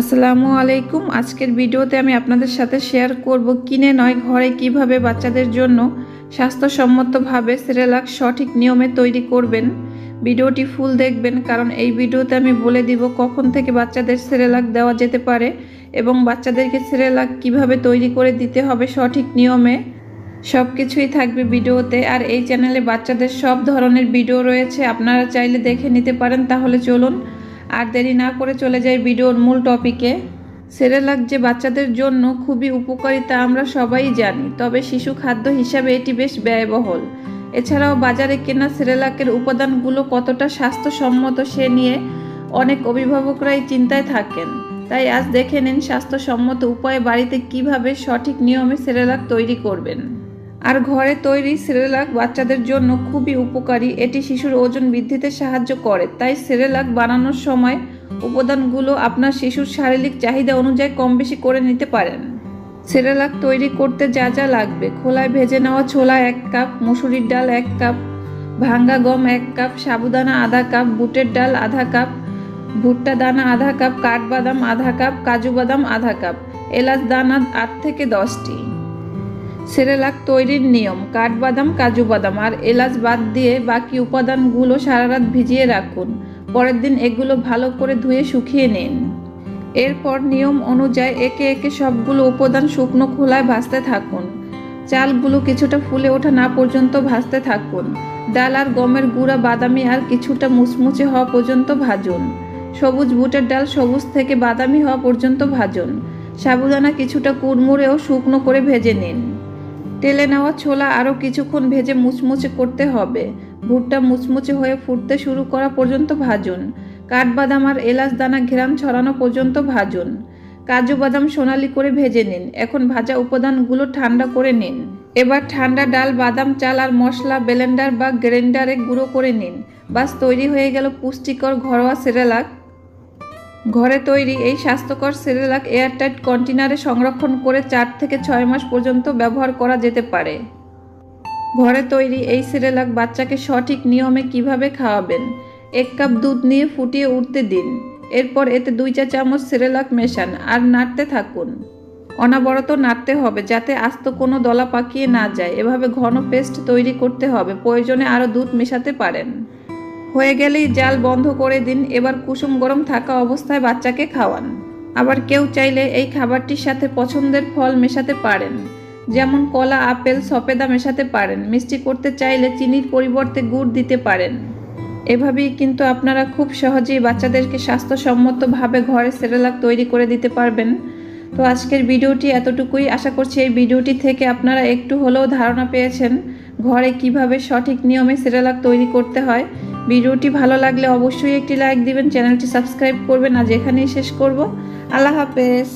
আসসালামু আলাইকুম। আজকের ভিডিওতে আমি আপনাদের সাথে শেয়ার করব কিনে নয়, ঘরে কীভাবে বাচ্চাদের জন্য স্বাস্থ্যসম্মতভাবে সেরেলাক সঠিক নিয়মে তৈরি করবেন। ভিডিওটি ফুল দেখবেন, কারণ এই ভিডিওতে আমি বলে দিব কখন থেকে বাচ্চাদের সেরেলাক দেওয়া যেতে পারে এবং বাচ্চাদেরকে সেরেলাক কীভাবে তৈরি করে দিতে হবে সঠিক নিয়মে। সব কিছুই থাকবে ভিডিওতে। আর এই চ্যানেলে বাচ্চাদের সব ধরনের ভিডিও রয়েছে, আপনারা চাইলে দেখে নিতে পারেন। তাহলে চলুন আর দেরি না করে চলে যাই ভিডিওর মূল টপিকে। সেরেলাক যে বাচ্চাদের জন্য খুবই উপকারী তা আমরা সবাই জানি, তবে শিশু খাদ্য হিসাবে এটি বেশ ব্যয়বহুল। এছাড়াও বাজারে কেনা সেরেলাকের উপাদানগুলো কতটা স্বাস্থ্যসম্মত সে নিয়ে অনেক অভিভাবকরাই চিন্তায় থাকেন। তাই আজ দেখে নিন স্বাস্থ্যসম্মত উপায়ে বাড়িতে কীভাবে সঠিক নিয়মে সেরেলাক তৈরি করবেন। আর ঘরে তৈরি সেরেলাক বাচ্চাদের জন্য খুবই উপকারী। এটি শিশুর ওজন বৃদ্ধিতে সাহায্য করে। তাই সেরেলাক বানানোর সময় উপাদানগুলো আপনার শিশুর শারীরিক চাহিদা অনুযায়ী কম বেশি করে নিতে পারেন। সেরেলাক তৈরি করতে যা যা লাগবে। খোলায় ভেজে নেওয়া ছোলা এক কাপ, মুসুরির ডাল এক কাপ, ভাঙ্গা গম এক কাপ, সাবুদানা আধা কাপ, বুটের ডাল আধা কাপ, ভুট্টা দানা আধা কাপ, কাঠবাদাম আধা কাপ, কাজু বাদাম আধা কাপ। এলাচ দানা আট থেকে দশটি। সেরেলাক তৈরির নিয়ম, কাঠবাদাম, কাজু বাদাম আর এলাচ বাদ দিয়ে বাকি উপাদানগুলো সারা রাত ভিজিয়ে রাখুন। পরের দিন এগুলো ভালো করে ধুয়ে শুকিয়ে নিন। এরপর নিয়ম অনুযায়ী একে একে সবগুলো উপাদান শুকনো খোলায় ভাজতে থাকুন। চালগুলো কিছুটা ফুলে ওঠা না পর্যন্ত ভাজতে থাকুন। ডাল আর গমের গুঁড়া, বাদামি আর কিছুটা মুচমুচে হওয়া পর্যন্ত ভাজুন। সবুজ বুটের ডাল সবুজ থেকে বাদামি হওয়া পর্যন্ত ভাজুন। সাবুদানা কিছুটা কুড়মুড়েও শুকনো করে ভেজে নিন। তেলে নেওয়া ছোলা আরও কিছুক্ষণ ভেজে মুচমুচে করতে হবে। ভুট্টা মুচমুচে হয়ে ফুটতে শুরু করা পর্যন্ত ভাজুন। কাঠবাদাম আর এলাচ দানা ঘেরান ছড়ানো পর্যন্ত ভাজুন। কাজু বাদাম সোনালি করে ভেজে নিন। এখন ভাজা উপাদানগুলো ঠান্ডা করে নিন। এবার ঠান্ডা ডাল, বাদাম, চাল আর মশলা, ব্লেন্ডার বা গ্রেন্ডারে গুঁড়ো করে নিন। বাস তৈরি হয়ে গেল পুষ্টিকর ঘরোয়া সেরেলাক। ঘরে তৈরি এই স্বাস্থ্যকর সেরেলাক এয়ারটাইট কন্টেনারে সংরক্ষণ করে চার থেকে ছয় মাস পর্যন্ত ব্যবহার করা যেতে পারে। ঘরে তৈরি এই সেরেলাক বাচ্চাকে সঠিক নিয়মে কীভাবে খাওয়াবেন? এক কাপ দুধ নিয়ে ফুটিয়ে উঠতে দিন। এরপর এতে দুই চা চামচ সেরেলাক মেশান আর নাড়তে থাকুন। অনাবরত নাড়তে হবে যাতে আস্ত কোনো দলা পাকিয়ে না যায়। এভাবে ঘন পেস্ট তৈরি করতে হবে। প্রয়োজনে আরও দুধ মেশাতে পারেন। হয়ে গেলেই জাল বন্ধ করে দিন, এবার কুসুম গরম থাকা অবস্থায় বাচ্চাকে খাওয়ান। আবার কেউ চাইলে এই খাবারটির সাথে পছন্দের ফল মেশাতে পারেন, যেমন কলা, আপেল সপেদা মেশাতে পারেন, মিষ্টি করতে চাইলে চিনির পরিবর্তে গুড় দিতে পারেন। এভাবেই কিন্তু আপনারা খুব সহজেই বাচ্চাদেরকে স্বাস্থ্যসম্মতভাবে ঘরে সেরেলাক তৈরি করে দিতে পারবেন। তো আজকের ভিডিওটি এতটুকুই। আশা করছি এই ভিডিওটি থেকে আপনারা একটু হলেও ধারণা পেয়েছেন, ঘরে কীভাবে সঠিক নিয়মে সেরেলাক তৈরি করতে হয়। ভিডিওটি ভালো লাগলে অবশ্যই একটি লাইক দিবেন, চ্যানেলটি সাবস্ক্রাইব করবেন, আর যেখানেই শেষ করব, আল্লাহ হাফেজ।